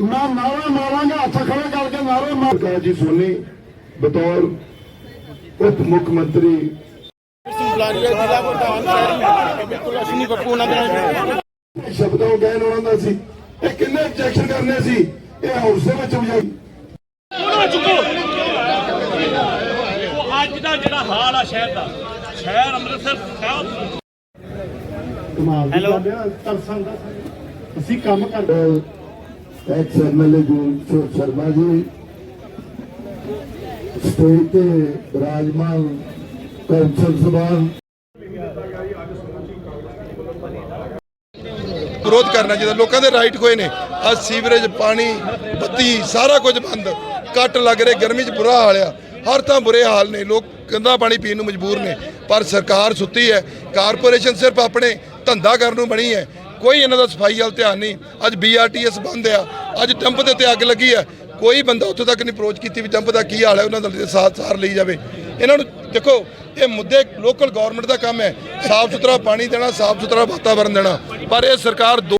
ਮੈਂ ਨਾਰਾ ਮਾਰਾਂਗਾ, ਹੱਥ ਖੜੇ ਕਰਕੇ ਨਾਰੇ ਮਾਰ ਜੀ ਸੋਨੀ, ਬਤੌਰ ਉਪ ਮੁੱਖ ਮੰਤਰੀ। ਬੁਲਾਰੀਆ ਉਹਨਾਂ ਗੈਨ ਉਹਨਾਂ ਦਾ ਸੀ। ਇਹ ਕਿੰਨੇ objection ਕਰਨੇ ਸੀ? ਇਹ ਹਾਊਸ ਦੇ ਵਿੱਚ ਵੀ ਉਹਨੂੰ ਚੁੱਕੋ। ਉਹ ਅੱਜ ਦਾ ਜਿਹੜਾ ਹਾਲ ਆ ਸ਼ਹਿਰ ਦਾ। ਸ਼ਹਿਰ ਅੰਮ੍ਰਿਤਸਰ ਸਾਹਿਬ। ਕਮਾਲ ਦੀ ਗੱਲ ਆ ਤਰਸਨ ਦਾ। ਅਸੀਂ ਕੰਮ ਕਰਦੇ ਐਕਸ ਐਮਐਲਏ ਜੀ ਸ਼ਰਮਾ ਜੀ। ਸਟੇਜ ਤੇ ਬਿਰਾਜਮਾਨ ਕੌਂਸਲ ਸਭਾਨ ਵਿਰੋਧ ਕਰਨਾ ਚਾਹੀਦਾ। ਲੋਕਾਂ ਦੇ ਰਾਈਟ ਖੋਏ ਨੇ। ਅੱਜ ਸੀਵਰੇਜ ਪਾਣੀ ਬੱਤੀ ਸਾਰਾ ਕੁਝ ਬੰਦ। ਕੱਟ ਲੱਗ ਰਹੇ ਗਰਮੀ 'ਚ ਬੁਰਾ ਹਾਲ ਆ। ਹਰ ਤਾਂ ਬੁਰੇ ਹਾਲ ਨੇ, ਲੋਕ ਗੰਦਾ ਪਾਣੀ ਪੀਣ ਨੂੰ ਮਜਬੂਰ ਨੇ, ਪਰ ਸਰਕਾਰ ਸੁੱਤੀ ਹੈ, ਕਾਰਪੋਰੇਸ਼ਨ ਸਿਰਫ ਆਪਣੇ ਧੰਦਾ ਕਰਨ ਨੂੰ ਬਣੀ ਹੈ, ਕੋਈ ਇਹਨਾਂ ਦਾ ਸਫ਼ਾਈ ਵੱਲ ਧਿਆਨ ਨਹੀਂ, ਅੱਜ ਬੀਆਰਟੀਐਸ ਬੰਦ ਆ, ਅੱਜ ਟੰਪ ਦੇ ਉੱਤੇ ਅੱਗ ਲੱਗੀ ਹੈ, ਕੋਈ ਬੰਦਾ ਉੱਥੇ ਤੱਕ ਨਹੀਂ ਅਪਰੋਚ ਕੀਤੀ ਵੀ ਟੰਪ ਦਾ ਕੀ ਹਾਲ ਹੈ, ਉਹਨਾਂ ਦਾ ਸਾਥ ਸਾਰ ਲਈ ਜਾਵੇ। ਇਹਨਾਂ ਨੂੰ ਦੇਖੋ, ਇਹ ਮੁੱਦੇ ਲੋਕਲ ਗਵਰਨਮੈਂਟ ਦਾ ਕੰਮ ਹੈ, ਸਾਫ਼ ਸੁਥਰਾ ਪਾਣੀ ਦੇਣਾ, ਸਾਫ਼ ਸੁਥਰਾ ਵਾਤਾਵਰਣ ਦੇਣਾ, ਪਰ ਇਹ ਸਰਕਾਰ ਦੋ